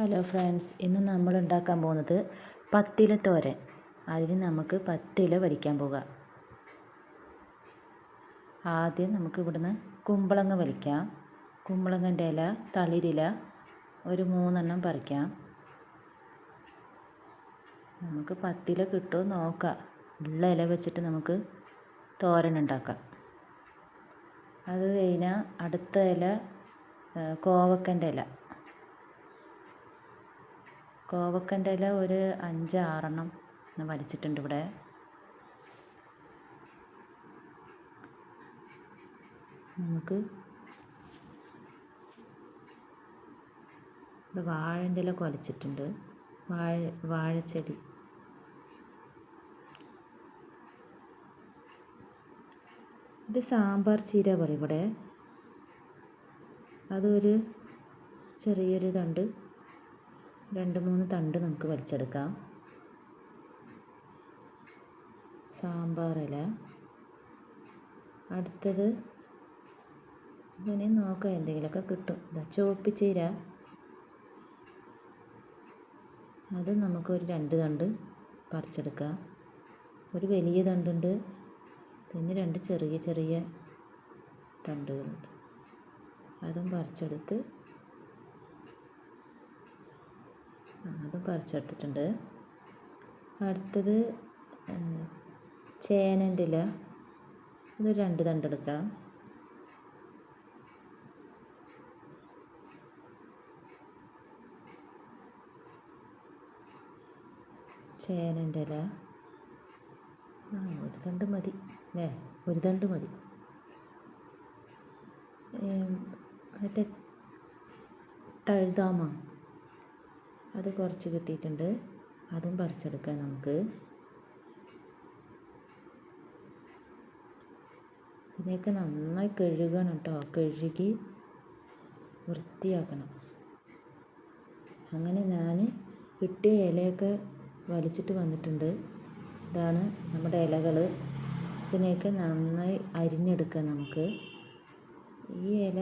Hello friends ഇന്ന് നമ്മൾ ഉണ്ടാക്കാൻ പോകുന്നത് പത്തില തോരൻ. അതിന് നമുക്ക് പത്തില വലിക്കാൻ പോകാം. ആദ്യം നമുക്ക് ഇവിടുന്ന് കുമ്പളങ്ങ വലിക്കാം കുമ്പളങ്ങന്റെ ഇല തളിരില ഒരു മൂന്നെണ്ണം പറിക്കാം. നമുക്ക് പത്തില കിട്ടുമോ നോക്കാം. ഉള്ള ഇല വെച്ചിട്ട് നമുക്ക് തോരൻ ഉണ്ടാക്കാം. അത് കഴിഞ്ഞാൽ അടുത്ത ഇല കോവക്കന്റെ ഇല. കോവക്കന്റെ ഇല ഒരു അഞ്ച് ആറെണ്ണം വലിച്ചിട്ടുണ്ട് ഇവിടെ. നമുക്ക് വാഴന്റെ ഇല കൊലച്ചിട്ടുണ്ട്. വാഴ വാഴച്ചെടി. ഇത് സാമ്പാർ ചീര പറയും ഇവിടെ. അതൊരു ചെറിയൊരു തണ്ട്. രണ്ട് മൂന്ന് തണ്ട് നമുക്ക് വലിച്ചെടുക്കാം. സാമ്പാർ ഇല. അടുത്തത് ഇങ്ങനെ നോക്കാം എന്തെങ്കിലുമൊക്കെ കിട്ടും. ഇതാ ചുവപ്പിച്ചീര അത് നമുക്കൊരു രണ്ട് തണ്ട് പറിച്ചെടുക്കാം. ഒരു വലിയ തണ്ടുണ്ട് പിന്നെ രണ്ട് ചെറിയ ചെറിയ തണ്ടുകളുണ്ട്. അതും പറിച്ചെടുത്ത് അതും പറിച്ചെടുത്തിട്ടുണ്ട്. അടുത്തത് ചേനന്റെ ഇല ഇത് രണ്ട് തണ്ടെടുക്കാം ചേനന്റെ ഇല ആ ഒരു തണ്ട് മതി അല്ലേ? ഒരു തണ്ട് മതി. മറ്റേ തഴുതാമ. അത് കുറച്ച് കിട്ടിയിട്ടുണ്ട്. അതും പറിച്ചെടുക്കാം നമുക്ക്. ഇതിനെയൊക്കെ നന്നായി കഴുകണം കേട്ടോ. കഴുകി വൃത്തിയാക്കണം. അങ്ങനെ ഞാൻ കിട്ടിയ ഇലയൊക്കെ വലിച്ചിട്ട് വന്നിട്ടുണ്ട്. ഇതാണ് നമ്മുടെ ഇലകൾ ഇതിനെയൊക്കെ നന്നായി അരിഞ്ഞെടുക്കാം നമുക്ക്. ഈ ഇല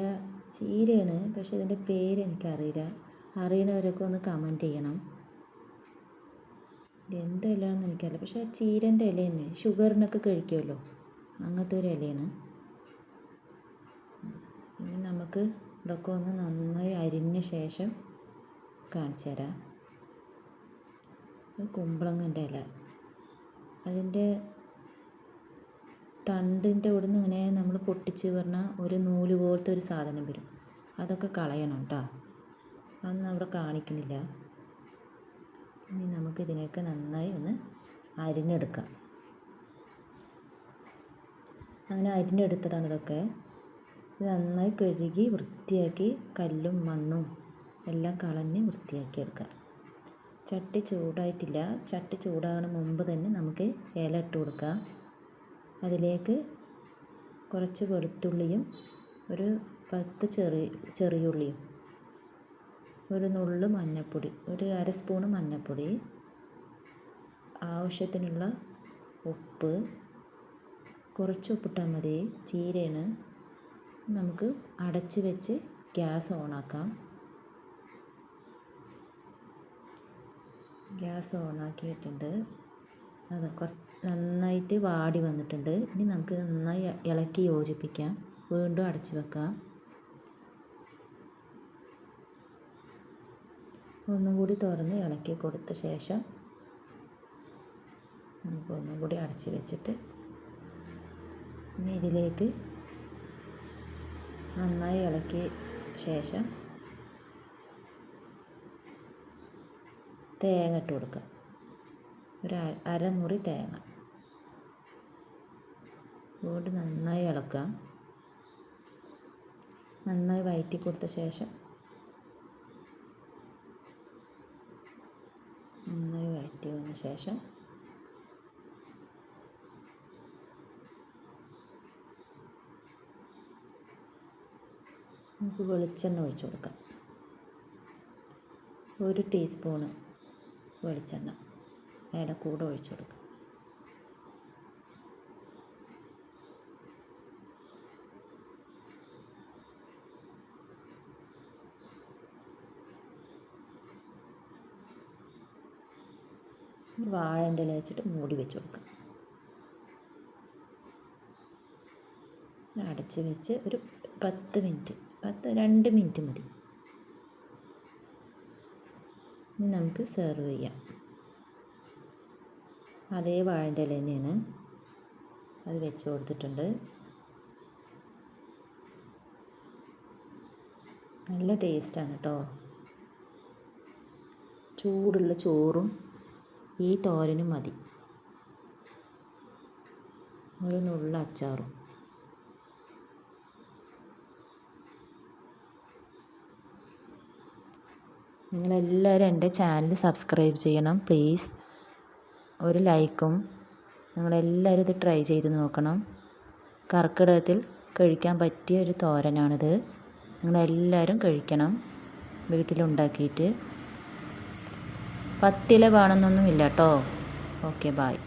ചീരയാണ് പക്ഷേ ഇതിന്റെ പേര് എനിക്കറിയില്ല. അറിയണവരൊക്കെ ഒന്ന് കമന്റ് ചെയ്യണം. എന്ത് ഇലയാണെന്ന് എനിക്കറിയില്ല. പക്ഷേ ആ ചീരന്റെ ഇല തന്നെ. ഷുഗറിനൊക്കെ കഴിക്കുമല്ലോ. അങ്ങനത്തെ ഒരു ഇലയാണ്. ഇനി നമുക്ക് ഇതൊക്കെ ഒന്ന് നന്നായി അരിഞ്ഞ ശേഷം കാണിച്ചു തരാം. കുമ്പളങ്ങന്റെ ഇല. അതിന്റെ തണ്ടിന്റെ ഇവിടെ നിന്ന് ഇങ്ങനെ നമ്മൾ പൊട്ടിച്ച് പറഞ്ഞാൽ ഒരു നൂൽ പോലത്തെ ഒരു സാധനം വരും. അതൊക്കെ കളയണം കേട്ടോ. അതൊന്നും അവിടെ കാണിക്കണില്ല ഇനി നമുക്ക് ഇതിനെയൊക്കെ നന്നായി ഒന്ന് അരിഞ്ഞെടുക്കാം. അങ്ങനെ അരിഞ്ഞെടുത്തതാണ് ഇതൊക്കെ. ഇത് നന്നായി കഴുകി വൃത്തിയാക്കി കല്ലും മണ്ണും എല്ലാം കളഞ്ഞ് വൃത്തിയാക്കി എടുക്കാം. ചട്ടി ചൂടായിട്ടില്ല. ചട്ടി ചൂടാകുന്ന മുമ്പ് തന്നെ നമുക്ക് ഇല ഇട്ട് കൊടുക്കാം. അതിലേക്ക് കുറച്ച് വെളുത്തുള്ളിയും ഒരു പത്ത് ചെറിയ ചെറിയുള്ളിയും ഒരു നുള്ളു മഞ്ഞൾപ്പൊടി ഒരു അര സ്പൂണ് മഞ്ഞൾപ്പൊടി ആവശ്യത്തിനുള്ള ഉപ്പ് കുറച്ച് ഉപ്പിട്ടാൽ മതി. ചീരയാണ്. നമുക്ക് അടച്ച് വെച്ച് ഗ്യാസ് ഓണാക്കാം. ഗ്യാസ് ഓണാക്കിയിട്ടുണ്ട്. അത് കുറച്ച് നന്നായിട്ട് വാടി വന്നിട്ടുണ്ട്. ഇനി നമുക്ക് നന്നായി ഇളക്കി യോജിപ്പിക്കാം. വീണ്ടും അടച്ച് വെക്കാം. ഒന്നും കൂടി തുറന്ന് ഇളക്കി കൊടുത്ത ശേഷം നമുക്ക് ഒന്നും കൂടി അടച്ച് വെച്ചിട്ട് ഇനി ഇതിലേക്ക് നന്നായി ഇളക്കിയ ശേഷം തേങ്ങ ഇട്ട് കൊടുക്കുക. ഒരു അരമുറി തേങ്ങ. വീണ്ടും നന്നായി ഇളക്കാം നന്നായി വയറ്റി കൊടുത്ത ശേഷം വയറ്റി വന്ന ശേഷം നമുക്ക് വെളിച്ചെണ്ണ ഒഴിച്ചു കൊടുക്കാം. ഒരു ടീസ്പൂണ് വെളിച്ചെണ്ണ. അതിന്റെ കൂടെ ഒഴിച്ചു കൊടുക്കാം. വാഴന്റെ ഇല വെച്ചിട്ട് മൂടി വെച്ച് കൊടുക്കാം. അടച്ച് വെച്ച് ഒരു പത്ത് മിനിറ്റ് പത്ത് രണ്ട് മിനിറ്റ് മതി. ഇനി നമുക്ക് സെർവ് ചെയ്യാം. അതേ വാഴന്റെ ഇല തന്നെയാണ് അത് വെച്ച് കൊടുത്തിട്ടുണ്ട്. നല്ല ടേസ്റ്റാണ് കേട്ടോ ചൂടുള്ള ചോറും ഈ തോരനും മതി. ഒരു നുള്ള അച്ചാറും. നിങ്ങളെല്ലാവരും എന്റെ ചാനൽ സബ്സ്ക്രൈബ് ചെയ്യണം പ്ലീസ്. ഒരു ലൈക്കും നിങ്ങളെല്ലാവരും ഇത് ട്രൈ ചെയ്ത് നോക്കണം. കർക്കിടകത്തിൽ കഴിക്കാൻ പറ്റിയ ഒരു തോരനാണിത്. നിങ്ങളെല്ലാവരും കഴിക്കണം. വീട്ടിലുണ്ടാക്കിയിട്ട്. പത്തില വേണമെന്നൊന്നുമില്ല കേട്ടോ. Okay bye